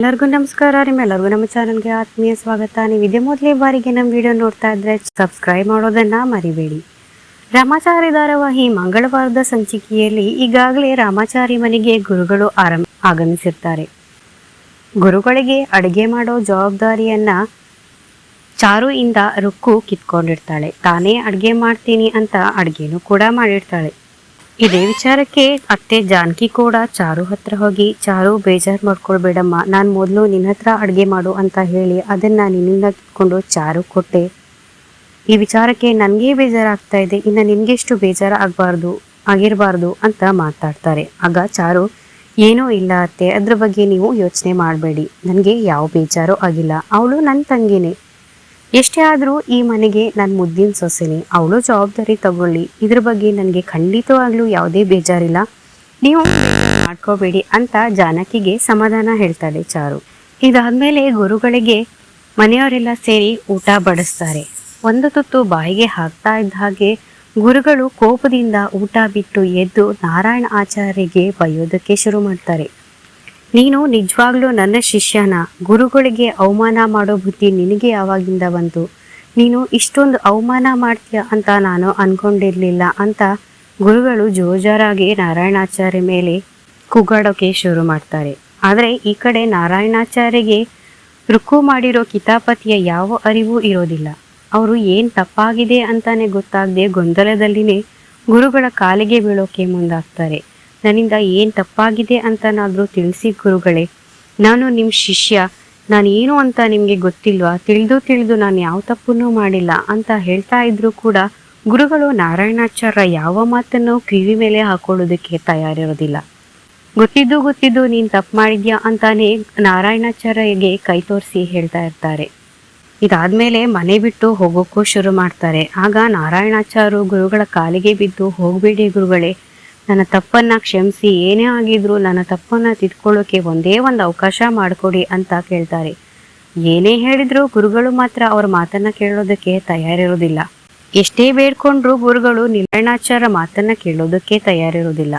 ಎಲ್ಲರಿಗೂ ನಮಸ್ಕಾರ, ನಿಮ್ಮೆಲ್ಲರಿಗೂ ನಮ್ಮ ಚಾನಲ್ಗೆ ಆತ್ಮೀಯ ಸ್ವಾಗತ. ನೀವು ಇದೇ ಮೊದಲೇ ಬಾರಿಗೆ ನಮ್ಮ ವಿಡಿಯೋ ನೋಡ್ತಾ ಇದ್ರೆ ಸಬ್ಸ್ಕ್ರೈಬ್ ಮಾಡೋದನ್ನ ಮರಿಬೇಡಿ. ರಾಮಾಚಾರಿ ಧಾರಾವಾಹಿ ಮಂಗಳವಾರದ ಸಂಚಿಕೆಯಲ್ಲಿ ಈಗಾಗಲೇ ರಾಮಾಚಾರಿ ಮನೆಗೆ ಗುರುಗಳು ಆರಂಭ ಆಗಮಿಸಿರ್ತಾರೆ. ಗುರುಗಳಿಗೆ ಅಡುಗೆ ಮಾಡೋ ಜವಾಬ್ದಾರಿಯನ್ನ ಚಾರು ಇಂದ ರುಕ್ಕು ಕಿತ್ಕೊಂಡಿರ್ತಾಳೆ. ತಾನೇ ಅಡುಗೆ ಮಾಡ್ತೀನಿ ಅಂತ ಅಡುಗೆನೂ ಕೂಡ ಮಾಡಿರ್ತಾಳೆ. ಇದೇ ವಿಚಾರಕ್ಕೆ ಅತ್ತೆ ಜಾನಕಿ ಕೂಡ ಚಾರು ಹತ್ರ ಹೋಗಿ, ಚಾರು, ಬೇಜಾರು ಮಾಡ್ಕೊಳ್ಬೇಡಮ್ಮ. ನಾನು ಮೊದಲು ನಿನ್ನ ಹತ್ರ ಅಡುಗೆ ಮಾಡು ಅಂತ ಹೇಳಿ, ಅದನ್ನ ನಿನ್ನಿಂದ ಕಿತ್ಕೊಂಡು ಚಾರು ಕೊಟ್ಟೆ. ಈ ವಿಚಾರಕ್ಕೆ ನನಗೆ ಬೇಜಾರಾಗ್ತಾ ಇದೆ. ಇನ್ನು ನಿನಗೆಷ್ಟು ಬೇಜಾರು ಆಗಬಾರ್ದು, ಆಗಿರಬಾರ್ದು ಅಂತ ಮಾತಾಡ್ತಾರೆ. ಆಗ ಚಾರು, ಏನೂ ಇಲ್ಲ ಅತ್ತೆ. ಅದ್ರ ಬಗ್ಗೆ ನೀವು ಯೋಚನೆ ಮಾಡಬೇಡಿ. ನನಗೆ ಯಾವ ಬೇಜಾರು ಆಗಿಲ್ಲ. ಅವಳು ನನ್ನ ತಂಗಿನೇ. ಎಷ್ಟೇ ಆದರೂ ಈ ಮನೆಗೆ ನನ್ನ ಮುದ್ದಿನ ಸೊಸೆನೆ, ಅವಳು ಜವಾಬ್ದಾರಿ ತಗೊಳ್ಳಿ. ಇದ್ರ ಬಗ್ಗೆ ನನಗೆ ಖಂಡಿತವಾಗ್ಲೂ ಯಾವುದೇ ಬೇಜಾರಿಲ್ಲ. ನೀವು ಮಾಡ್ಕೋಬೇಡಿ ಅಂತ ಜಾನಕಿಗೆ ಸಮಾಧಾನ ಹೇಳ್ತಾಳೆ ಚಾರು. ಇದಾದ್ಮೇಲೆ ಗುರುಗಳಿಗೆ ಮನೆಯವರೆಲ್ಲ ಸೇರಿ ಊಟ ಬಡಿಸ್ತಾರೆ. ಒಂದು ತುತ್ತು ಬಾಯಿಗೆ ಹಾಕ್ತಾ ಇದ್ದ ಹಾಗೆ ಗುರುಗಳು ಕೋಪದಿಂದ ಊಟ ಬಿಟ್ಟು ಎದ್ದು ನಾರಾಯಣ ಆಚಾರ್ಯರಿಗೆ ಬಯ್ಯೋದಕ್ಕೆ ಶುರು ಮಾಡ್ತಾರೆ. ನೀನು ನಿಜವಾಗ್ಲೂ ನನ್ನ ಶಿಷ್ಯನ. ಗುರುಗಳಿಗೆ ಅವಮಾನ ಮಾಡೋ ಬುದ್ಧಿ ನಿನಗೆ ಯಾವಾಗಿಂದ ಬಂತು? ನೀನು ಇಷ್ಟೊಂದು ಅವಮಾನ ಮಾಡ್ತೀಯ ಅಂತ ನಾನು ಅನ್ಕೊಂಡಿರ್ಲಿಲ್ಲ ಅಂತ ಗುರುಗಳು ಜೋಜಾರಾಗಿ ನಾರಾಯಣಾಚಾರ್ಯ ಮೇಲೆ ಕುಗ್ಗಾಡೋಕೆ ಶುರು ಮಾಡ್ತಾರೆ. ಆದರೆ ಈ ಕಡೆ ನಾರಾಯಣಾಚಾರ್ಯಗೆ ರುಕ್ಕು ಮಾಡಿರೋ ಕಿತಾಪತಿಯ ಯಾವ ಅರಿವು ಇರೋದಿಲ್ಲ. ಅವರು ಏನು ತಪ್ಪಾಗಿದೆ ಅಂತಾನೆ ಗೊತ್ತಾಗದೆ ಗೊಂದಲದಲ್ಲಿನೇ ಗುರುಗಳ ಕಾಲಿಗೆ ಬೀಳೋಕೆ ಮುಂದಾಗ್ತಾರೆ. ನನ್ನಿಂದ ಏನು ತಪ್ಪಾಗಿದೆ ಅಂತನಾದರೂ ತಿಳಿಸಿ ಗುರುಗಳೇ. ನಾನು ನಿಮ್ಮ ಶಿಷ್ಯ. ನಾನು ಏನು ಅಂತ ನಿಮಗೆ ಗೊತ್ತಿಲ್ವಾ? ತಿಳಿದು ತಿಳಿದು ನಾನು ಯಾವ ತಪ್ಪನ್ನು ಮಾಡಿಲ್ಲ ಅಂತ ಹೇಳ್ತಾ ಇದ್ರೂ ಕೂಡ ಗುರುಗಳು ನಾರಾಯಣಾಚಾರ್ಯ ಯಾವ ಮಾತನ್ನು ಕಿವಿ ಮೇಲೆ ಹಾಕೊಳ್ಳೋದಕ್ಕೆ ತಯಾರಿರೋದಿಲ್ಲ. ಗೊತ್ತಿದ್ದು ಗೊತ್ತಿದ್ದು ನೀನು ತಪ್ಪು ಮಾಡಿದ್ಯಾ ಅಂತಾನೆ ನಾರಾಯಣಾಚಾರ್ಯಗೆ ಕೈ ತೋರಿಸಿ ಹೇಳ್ತಾ ಇರ್ತಾರೆ. ಇದಾದ್ಮೇಲೆ ಮನೆ ಬಿಟ್ಟು ಹೋಗೋಕ್ಕೂ ಶುರು ಮಾಡ್ತಾರೆ. ಆಗ ನಾರಾಯಣಾಚಾರ್ಯರು ಗುರುಗಳ ಕಾಲಿಗೆ ಬಿದ್ದು ಹೋಗಬೇಡಿ ಗುರುಗಳೇ. ನನ್ನ ತಪ್ಪನ್ನ ಕ್ಷಮಿಸಿ ಏನೇ ಆಗಿದ್ರು ನನ್ನ ತಪ್ಪನ್ನ ತಿದ್ಕೊಳ್ಳೋಕೆ ಒಂದೇ ಒಂದು ಅವಕಾಶ ಮಾಡಿಕೊಡಿ ಅಂತ ಕೇಳ್ತಾರೆ. ಏನೇ ಹೇಳಿದ್ರು ಗುರುಗಳು ಮಾತ್ರ ಅವ್ರ ಮಾತನ್ನ ಕೇಳೋದಕ್ಕೆ ತಯಾರಿರೋದಿಲ್ಲ. ಎಷ್ಟೇ ಬೇಡ್ಕೊಂಡ್ರು ಗುರುಗಳು ನಿಲಯಣಾಚಾರ ಮಾತನ್ನ ಕೇಳೋದಕ್ಕೆ ತಯಾರಿರೋದಿಲ್ಲ.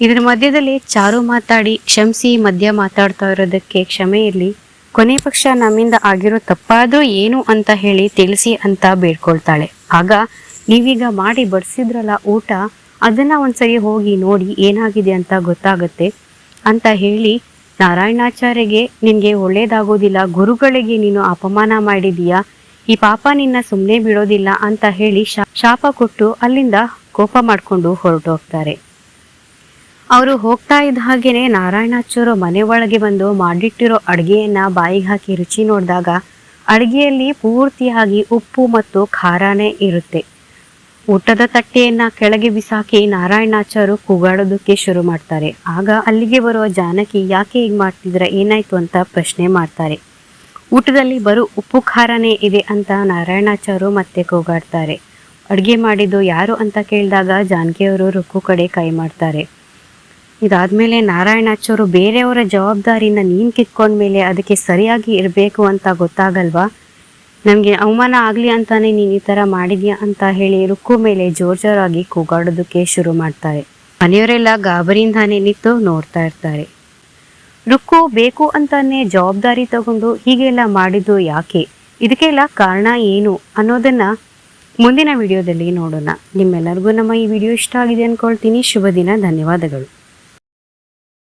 ಇದರ ಮಧ್ಯದಲ್ಲಿ ಚಾರು ಮಾತಾಡಿ, ಕ್ಷಮಿಸಿ ಮಧ್ಯ ಮಾತಾಡ್ತಾ ಇರೋದಕ್ಕೆ ಕ್ಷಮೆ ಇರಲಿ. ಕೊನೆ ಪಕ್ಷ ನಮ್ಮಿಂದ ಆಗಿರೋ ತಪ್ಪಾದ್ರೂ ಏನು ಅಂತ ಹೇಳಿ ತಿಳಿಸಿ ಅಂತ ಬೇಡ್ಕೊಳ್ತಾಳೆ. ಆಗ ನೀವೀಗ ಮಾಡಿ ಬಡಿಸಿದ್ರಲ್ಲ ಊಟ ಅದನ್ನ ಒಂದ್ಸರಿ ಹೋಗಿ ನೋಡಿ ಏನಾಗಿದೆ ಅಂತ ಗೊತ್ತಾಗುತ್ತೆ ಅಂತ ಹೇಳಿ ನಾರಾಯಣಾಚಾರ್ಯಗೆ, ನಿನಗೆ ಒಳ್ಳೇದಾಗೋದಿಲ್ಲ, ಗುರುಗಳಿಗೆ ನೀನು ಅಪಮಾನ ಮಾಡಿದೀಯಾ? ಈ ಪಾಪ ನಿನ್ನ ಸುಮ್ಮನೆ ಬಿಡೋದಿಲ್ಲ ಅಂತ ಹೇಳಿ ಶಾಪ ಕೊಟ್ಟು ಅಲ್ಲಿಂದ ಕೋಪ ಮಾಡಿಕೊಂಡು ಹೊರಟೋಗ್ತಾರೆ ಅವರು ಹೋಗ್ತಾ ಇದ್ದ ಹಾಗೇನೆ ನಾರಾಯಣಾಚಾರ್ಯ ಮನೆ ಒಳಗೆ ಬಂದು ಮಾಡಿಟ್ಟಿರೋ ಅಡುಗೆಯನ್ನ ಬಾಯಿಗೆ ಹಾಕಿ ರುಚಿ ನೋಡಿದಾಗ ಅಡುಗೆಯಲ್ಲಿ ಪೂರ್ತಿಯಾಗಿ ಉಪ್ಪು ಮತ್ತು ಖಾರನೇ ಇರುತ್ತೆ. ಊಟದ ತಟ್ಟೆಯನ್ನ ಕೆಳಗೆ ಬಿಸಾಕಿ ನಾರಾಯಣಾಚಾರು ಕೂಗಾಡೋದಕ್ಕೆ ಶುರು ಮಾಡ್ತಾರೆ. ಆಗ ಅಲ್ಲಿಗೆ ಬರುವ ಜಾನಕಿ ಯಾಕೆ ಹೀಗೆ ಮಾಡ್ತಿದ್ರ ಏನಾಯ್ತು ಅಂತ ಪ್ರಶ್ನೆ ಮಾಡ್ತಾರೆ. ಊಟದಲ್ಲಿ ಬರೋ ಉಪ್ಪು ಖಾರನೇ ಇದೆ ಅಂತ ನಾರಾಯಣಾಚಾರು ಮತ್ತೆ ಕೂಗಾಡ್ತಾರೆ. ಅಡುಗೆ ಮಾಡಿದ್ದು ಯಾರು ಅಂತ ಕೇಳಿದಾಗ ಜಾನಕಿಯವರು ರುಕ್ಕು ಕಡೆ ಕೈ ಮಾಡ್ತಾರೆ. ಇದಾದ್ಮೇಲೆ ನಾರಾಯಣಾಚಾರು ಬೇರೆಯವರ ಜವಾಬ್ದಾರಿನ ನೀನು ಕಿತ್ಕೊಂಡ್ಮೇಲೆ ಅದಕ್ಕೆ ಸರಿಯಾಗಿ ಇರಬೇಕು ಅಂತ ಗೊತ್ತಾಗಲ್ವಾ? ನಮಗೆ ಅವಮಾನ ಆಗಲಿ ಅಂತಾನೆ ನೀನು ಈ ಥರ ಮಾಡಿದ್ಯಾ ಅಂತ ಹೇಳಿ ರುಕ್ಕು ಮೇಲೆ ಜೋರ್ ಜೋರಾಗಿ ಕೂಗಾಡೋದಕ್ಕೆ ಶುರು ಮಾಡ್ತಾರೆ. ಮನೆಯವರೆಲ್ಲ ಗಾಬರಿಯಿಂದಾನೆ ನಿಂತು ನೋಡ್ತಾ ಇರ್ತಾರೆ. ರುಕ್ಕು ಬೇಕು ಅಂತಾನೆ ಜವಾಬ್ದಾರಿ ತಗೊಂಡು ಹೀಗೆಲ್ಲ ಮಾಡಿದ್ದು ಯಾಕೆ? ಇದಕ್ಕೆಲ್ಲ ಕಾರಣ ಏನು ಅನ್ನೋದನ್ನ ಮುಂದಿನ ವಿಡಿಯೋದಲ್ಲಿ ನೋಡೋಣ. ನಿಮ್ಮೆಲ್ಲರಿಗೂ ನಮ್ಮ ಈ ವಿಡಿಯೋ ಇಷ್ಟ ಆಗಿದೆ ಅನ್ಕೊಳ್ತೀನಿ. ಶುಭ ದಿನ, ಧನ್ಯವಾದಗಳು.